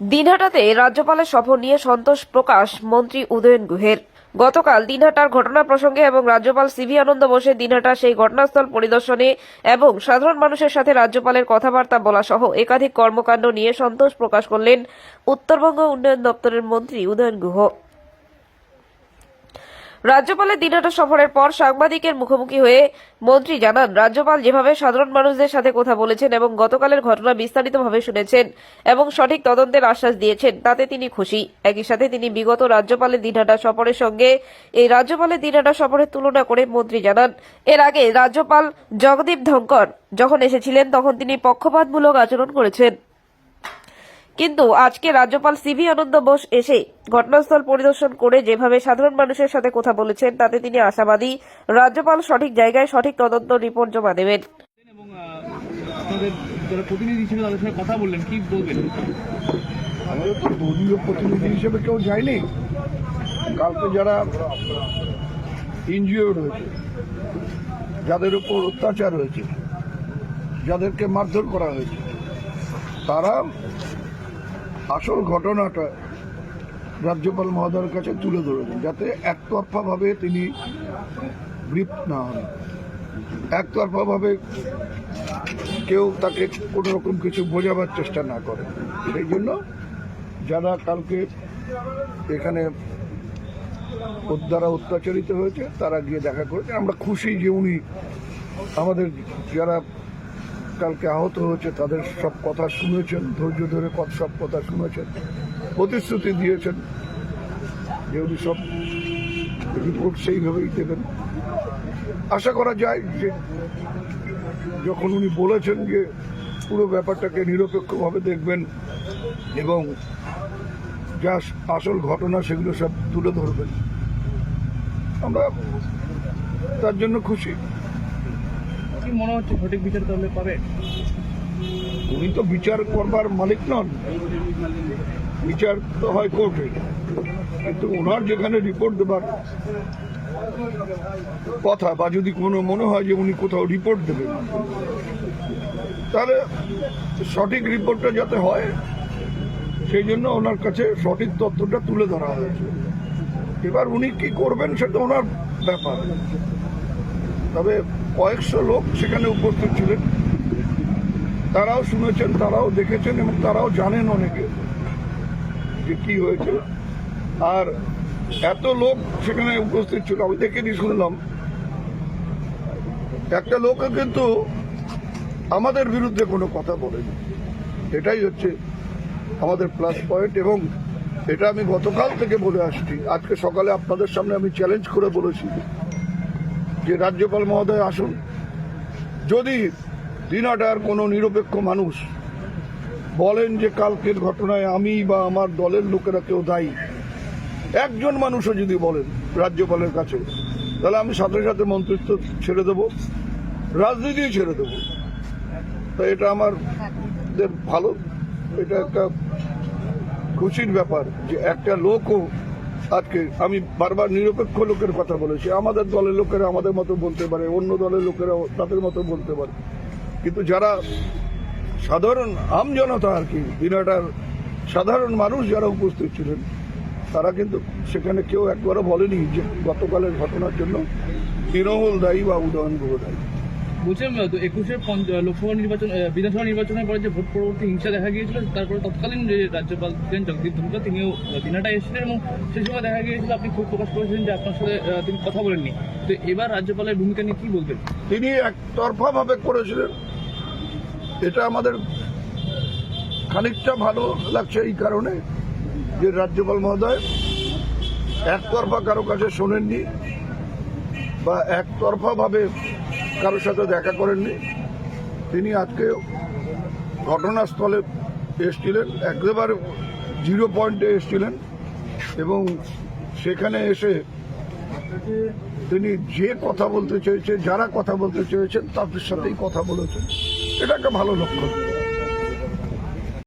দিনহাটাতে রাজ্যপালের সফর নিয়ে সন্তোষ প্রকাশ মন্ত্রী উদয়ন গুহের। গতকাল দিনহাটার ঘটনা প্রসঙ্গে এবং রাজ্যপাল সিভি আনন্দ বসে দিনহাটার সেই ঘটনাস্থল পরিদর্শনে এবং সাধারণ মানুষের সাথে রাজ্যপালের কথাবার্তা বলা সহ একাধিক কর্মকাণ্ড নিয়ে সন্তোষ প্রকাশ করলেন উত্তরবঙ্গ উন্নয়ন দপ্তরের মন্ত্রী উদয়ন গুহ। রাজ্যপালের দিনহাটা সফরের পর সাংবাদিকের মুখোমুখি হয়ে মন্ত্রী জানান, রাজ্যপাল যেভাবে সাধারণ মানুষদের সাথে কথা বলেছেন এবং গতকালের ঘটনা বিস্তারিতভাবে শুনেছেন এবং সঠিক তদন্তের আশ্বাস দিয়েছেন, তাতে তিনি খুশি। একই সাথে তিনি বিগত রাজ্যপালের দিনহাটা সফরের সঙ্গে এই রাজ্যপালের দিনহাটা সফরের তুলনা করে মন্ত্রী জানান, এর আগে রাজ্যপাল জগদীপ ধঙ্কর যখন এসেছিলেন তখন তিনি পক্ষপাতমূলক আচরণ করেছেন। কিন্তু আজকে রাজ্যপাল সিভি আনন্দ বোস এসে ঘটনাস্থল পরিদর্শন করে যেভাবে সাধারণ মানুষের সাথে কথা বলেছেন তাতে তিনি আশাবাদী। রাজ্যপাল সঠিক জায়গায় সঠিক তদন্ত রিপোর্ট জমা দেবেন। এবং আপনাদের যারা প্রতিনিধি ছিল তাদের সঙ্গে কথা বললেন কি বলবেন? আমাদের তো দলীয় প্রতিনিধি হিসেবে কেউ যায়নি। কালকে যারা ইনজিওর্ড হয়েছে যাদের উপর অত্যাচার হয়েছে যাদেরকে মারধর করা হয়েছে তারা আসল ঘটনাটা রাজ্যপাল মহোদয়ের কাছে তুলে ধরেছেন, যাতে একতরফাভাবে তিনি গ্রিপ না হন। একতরফাভাবে কেউ তাকে কোনো রকম কিছু বোঝাবার চেষ্টা না করে সেই জন্য যারা কালকে এখানে দ্বারা অত্যাচারিত হয়েছে, তারা গিয়ে দেখা করেছে। আমরা খুশি যে উনি আমাদের যারা কালকে আহত হয়েছে, তাদের সব কথা শুনেছেন, ধৈর্য ধরে সব কথা শুনেছেন, প্রতিশ্রুতি দিয়েছেন যে উনি সব রিপোর্ট সেইভাবেই দেবেন। আশা করা যায় যে যখন উনি বলেছেন যে পুরো ব্যাপারটাকে নিরপেক্ষভাবে দেখবেন এবং যা আসল ঘটনা সেগুলো সব তুলে ধরবেন, আমরা তার জন্য খুশি। কি মনে হচ্ছে সঠিক বিচার তাহলে পাবে? উনি তো বিচার করবার মালিক নন। বিচার তো হয় কোর্টে। কিন্তু ওনার যেখানে রিপোর্ট দেবার কথা বা যদি কোনো মনে হয় যে উনি কোথাও রিপোর্ট দেবেন তাহলে সঠিক রিপোর্টটা যাতে হয়, সেই জন্য ওনার কাছে সঠিক তথ্যটা তুলে ধরা হয়েছে। এবার উনি কি করবেন সেটা ওনার ব্যাপার। তবে কয়েকশো লোক সেখানে উপস্থিত ছিলেন। তারাও শুনেছেন, তারাও দেখেছেন এবং তারাও জানেন অনেকে যে কি হয়েছে আর এত লোক সেখানে উপস্থিত ছিল, আমি দেখে শুনলাম। একটা লোকও কিন্তু আমাদের বিরুদ্ধে কোনো কথা বলেনি। এটাই হচ্ছে আমাদের প্লাস পয়েন্ট এবং এটা আমি গতকাল থেকে বলে আসছি। আজকে সকালে আপনাদের সামনে আমি চ্যালেঞ্জ করে বলেছি। যে রাজ্যপাল মহোদয় আসুন। যদি দিনাটার কোনো নিরপেক্ষ মানুষ বলেন যে কালকের ঘটনায় আমি বা আমার দলের লোকেরা কেউ দায়ী, একজন মানুষও যদি বলেন রাজ্যপালের কাছে, তাহলে আমি সাথে সাথে মন্ত্রিত্ব ছেড়ে দেব, রাজনীতি ছেড়ে দেব। তো এটা আমার ভালো, এটা একটা খুশির ব্যাপার যে একটা লোকও আজকে আমি বারবার নিরপেক্ষ লোকের কথা বলেছি। আমাদের দলের লোকেরা আমাদের মতো বলতে পারে, অন্য দলের লোকেরা তাদের মতো বলতে পারে। কিন্তু যারা সাধারণ আম জনতা আর কি দিনাটার সাধারণ মানুষ যারা উপস্থিত ছিলেন, তারা কিন্তু সেখানে কেউ একবারও বলেনি যে গতকালের ঘটনার জন্য তৃণমূল দায়ী বা উদয়ন গুহ দায়ী। বলছিলাম তো একুশের লোকসভা নির্বাচন বিধানসভা নির্বাচনের পরে যে ভোট পরবর্তী হিংসা দেখা গিয়েছিল, তারপরে তৎকালীন যে রাজ্যপাল ছিলেন জগদীপ ধনকর তিনিও দিনাটা এসেছিলেন এবং সেই সময় দেখা গিয়েছিল, আপনি খুব প্রকাশ করেছিলেন যে আপনার সাথে তিনি কথা বলেননি। তো এবার রাজ্যপালের ভূমিকা নিয়ে কি বলবেন? তিনি একতরফা ভাবে করেছিলেন। এটা আমাদের খানিকটা ভালো লাগছে এই কারণে যে রাজ্যপাল মহোদয় একতরফা কারও কাছে শোনেননি বা একতরফা ভাবে কারোর সাথে দেখা করেননি। তিনি আজকে ঘটনাস্থলে এসছিলেন, একেবারে জিরো পয়েন্টে এসছিলেন এবং সেখানে এসে তিনি যে কথা বলতে চেয়েছে, যারা কথা বলতে চেয়েছেন, তাদের সাথেই কথা বলেছেন। এটা একটা ভালো লক্ষণ।